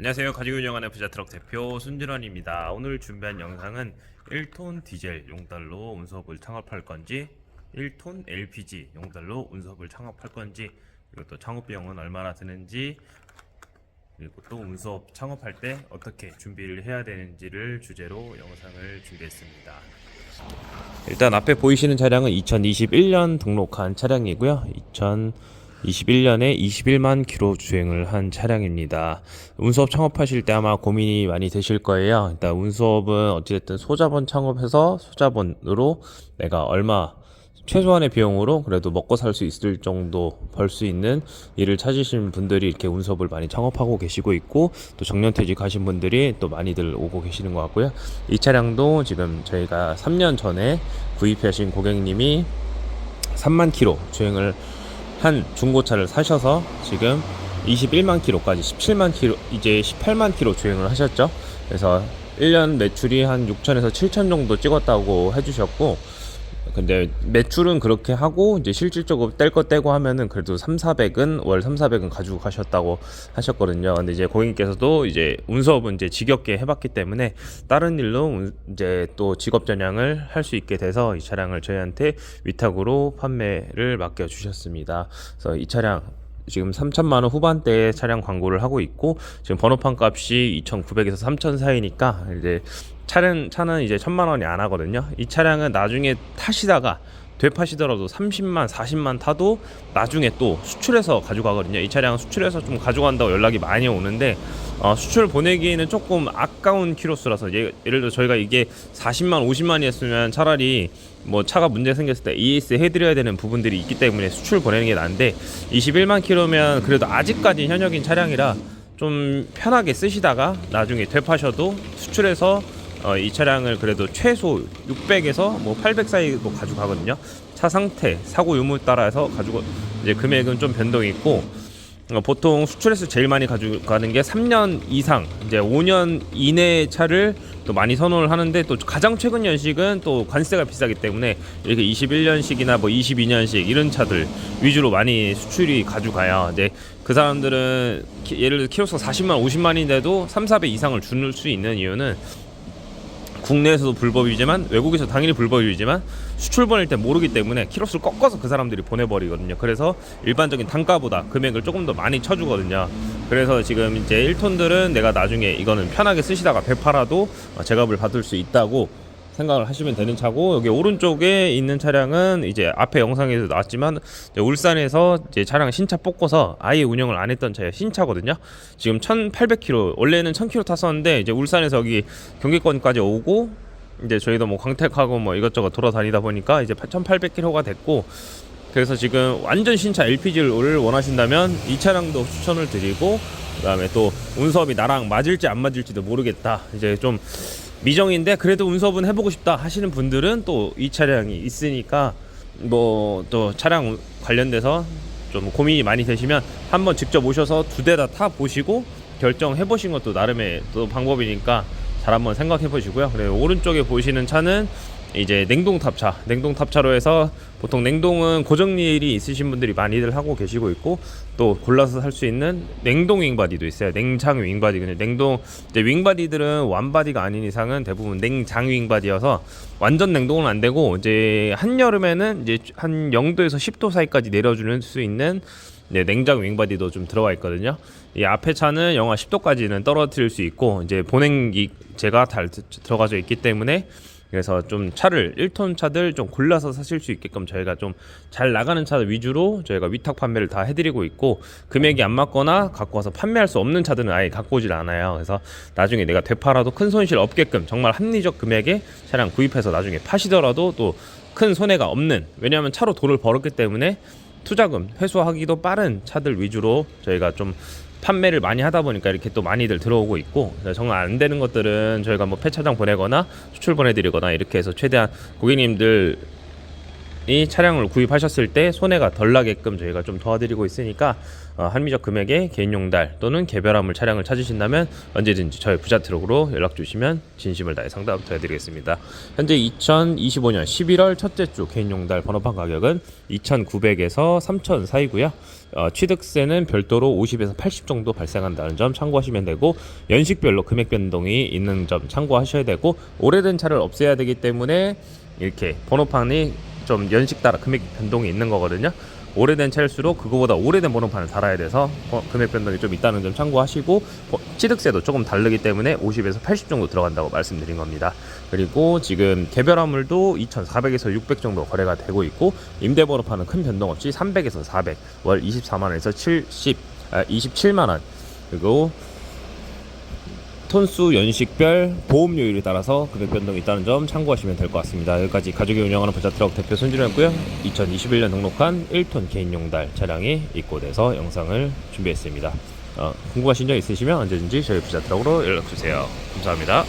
안녕하세요. 가지고 운영하는 부자트럭 대표 순진원입니다. 오늘 준비한 영상은 1톤 디젤 용달로 운석을 창업할 건지 1톤 LPG 용달로 운석을 창업할 건지 그리고 또 창업 비용은 얼마나 드는지 그리고 또 운석 창업할 때 어떻게 준비를 해야 되는지를 주제로 영상을 준비했습니다. 일단 앞에 보이시는 차량은 2021년 등록한 차량이고요. 2021년에 21만 킬로 주행을 한 차량입니다. 운수업 창업하실 때 아마 고민이 많이 되실 거예요. 일단 운수업은 어찌됐든 소자본 창업해서 소자본으로 내가 얼마 최소한의 비용으로 그래도 먹고 살 수 있을 정도 벌 수 있는 일을 찾으신 분들이 이렇게 운수업을 많이 창업하고 계시고 있고 또 정년퇴직 하신 분들이 또 많이들 오고 계시는 것 같고요. 이 차량도 지금 저희가 3년 전에 구입하신 고객님이 3만 킬로 주행을 한 중고차를 사셔서 지금 21만 킬로까지 17만 킬로 이제 18만 킬로 주행을 하셨죠. 그래서 1년 매출이 한 6천에서 7천 정도 찍었다고 해주셨고 근데 매출은 그렇게 하고 이제 실질적으로 뗄 거 떼고 하면은 그래도 3, 400은 월 3, 400은 가지고 가셨다고 하셨거든요. 근데 이제 고객님께서도 이제 운수업은 이제 지겹게 해봤기 때문에 다른 일로 운- 이제 또 직업 전향을 할 수 있게 돼서 이 차량을 저희한테 위탁으로 판매를 맡겨 주셨습니다. 그래서 이 차량 지금 3천만 원 후반대의 차량 광고를 하고 있고 지금 번호판 값이 2,900에서 3,000 사이니까 이제 차는 차는 이제 천만 원이 안 하거든요. 이 차량은 나중에 타시다가 되파시더라도 30만, 40만 타도 나중에 또 수출해서 가져가거든요. 이 차량은 수출해서 좀 가져간다고 연락이 많이 오는데 어, 수출 보내기에는 조금 아까운 키로수라서 예, 예를 들어 저희가 이게 40만, 50만이었으면 차라리 뭐 차가 문제 생겼을 때 ES 해드려야 되는 부분들이 있기 때문에 수출 보내는 게 나은데 21만 킬로면 그래도 아직까지 현역인 차량이라 좀 편하게 쓰시다가 나중에 되파셔도 수출해서 어, 이 차량을 그래도 최소 600에서 뭐 800 사이로 가져가거든요. 차 상태, 사고 유무 따라서 가지고 이제 금액은 좀 변동이 있고 어, 보통 수출해서 제일 많이 가져가는 게 3년 이상, 이제 5년 이내 차를 또 많이 선호를 하는데 또 가장 최근 연식은 또 관세가 비싸기 때문에 이렇게 21년식이나 뭐 22년식 이런 차들 위주로 많이 수출이 가져가요. 이제 그 사람들은 키- 예를 들어 키로수 40만, 50만인데도 3, 4배 이상을 줄수 있는 이유는 국내에서도 불법이지만 외국에서 당연히 불법이지만 수출 보낼 때 모르기 때문에 키로수를 꺾어서 그 사람들이 보내버리거든요. 그래서 일반적인 단가보다 금액을 조금 더 많이 쳐주거든요. 그래서 지금 이제 1톤들은 내가 나중에 이거는 편하게 쓰시다가 되팔아도 어, 제값을 받을 수 있다고 생각을 하시면 되는 차고 여기 오른쪽에 있는 차량은 이제 앞에 영상에서 나왔지만 울산에서 이제 차량 신차 뽑고서 아예 운영을 안 했던 차예요. 신차거든요. 지금 1800km 원래는 1000km 탔었는데 이제 울산에서 여기 경기권까지 오고 이제 저희도 뭐 광택하고 뭐 이것저것 돌아다니다 보니까 이제 1800km가 됐고 그래서 지금 완전 신차 LPG를 원하신다면 이 차량도 추천을 드리고 그다음에 또 운섭이 나랑 맞을지 안 맞을지도 모르겠다. 이제 좀 미정인데 그래도 운섭은 해보고 싶다 하시는 분들은 또 이 차량이 있으니까 뭐 또 차량 관련돼서 좀 고민이 많이 되시면 한번 직접 오셔서 두 대 다 타 보시고 결정해 보신 것도 나름의 또 방법이니까 잘 한번 생각해 보시고요. 그리고 오른쪽에 보시는 차는 이제 냉동 탑차, 냉동 탑차로 해서 보통 냉동은 고정일이 있으신 분들이 많이들 하고 계시고 있고 또 골라서 살 수 있는 냉동 윙바디도 있어요. 냉장 윙바디. 근데 냉동 이제 윙바디들은 완바디가 아닌 이상은 대부분 냉장 윙바디여서 완전 냉동은 안 되고 이제 한 여름에는 이제 한 0도에서 10도 사이까지 내려주는 수 있는 네, 냉장 윙바디도 좀 들어가 있거든요. 이 앞에 차는 영하 10도까지는 떨어뜨릴 수 있고 이제 보냉기제가 잘 드- 들어가져 있기 때문에 그래서 좀 차를 1톤 차들 좀 골라서 사실 수 있게끔 저희가 좀 잘 나가는 차들 위주로 저희가 위탁 판매를 다 해드리고 있고 금액이 안 맞거나 갖고 와서 판매할 수 없는 차들은 아예 갖고 오질 않아요. 그래서 나중에 내가 되팔아도 큰 손실 없게끔 정말 합리적 금액에 차량 구입해서 나중에 파시더라도 또 큰 손해가 없는 왜냐하면 차로 돈을 벌었기 때문에 투자금 회수하기도 빠른 차들 위주로 저희가 좀 판매를 많이 하다 보니까 이렇게 또 많이들 들어오고 있고 정말 안 되는 것들은 저희가 뭐 폐차장 보내거나 수출 보내드리거나 이렇게 해서 최대한 고객님들 이 차량을 구입하셨을 때 손해가 덜 나게끔 저희가 좀 도와드리고 있으니까 어, 합리적 금액의 개인용 달 또는 개별화물 차량을 찾으신다면 언제든지 저희 부자 트럭으로 연락 주시면 진심을 다해 상담 도와드리겠습니다. 현재 2025년 11월 첫째 주 개인용 달 번호판 가격은 2,900에서 3,000 사이고요. 어, 취득세는 별도로 50에서 80 정도 발생한다는 점 참고하시면 되고 연식별로 금액 변동이 있는 점 참고하셔야 되고 오래된 차를 없애야 되기 때문에 이렇게 번호판이 좀 연식 따라 금액 변동이 있는 거거든요. 오래된 차일수록 그거보다 오래된 번호판을 달아야 돼서 어, 금액 변동이 좀 있다는 점 참고하시고 어, 취득세도 조금 다르기 때문에 50에서 80 정도 들어간다고 말씀드린 겁니다. 그리고 지금 개별 화물도 2,400에서 600 정도 거래가 되고 있고 임대 번호판은 큰 변동 없이 300에서 400, 월 24만 원에서 70, 아, 27만 원 그리고 톤수 연식별 보험료율에 따라서 금액 변동이 있다는 점 참고하시면 될 것 같습니다. 여기까지 가족이 운영하는 부자트럭 대표 손진호였고요. 2021년 등록한 1톤 개인용 달 차량이 입고돼서 영상을 준비했습니다. 어, 궁금하신 점 있으시면 언제든지 저희 부자트럭으로 연락주세요. 감사합니다.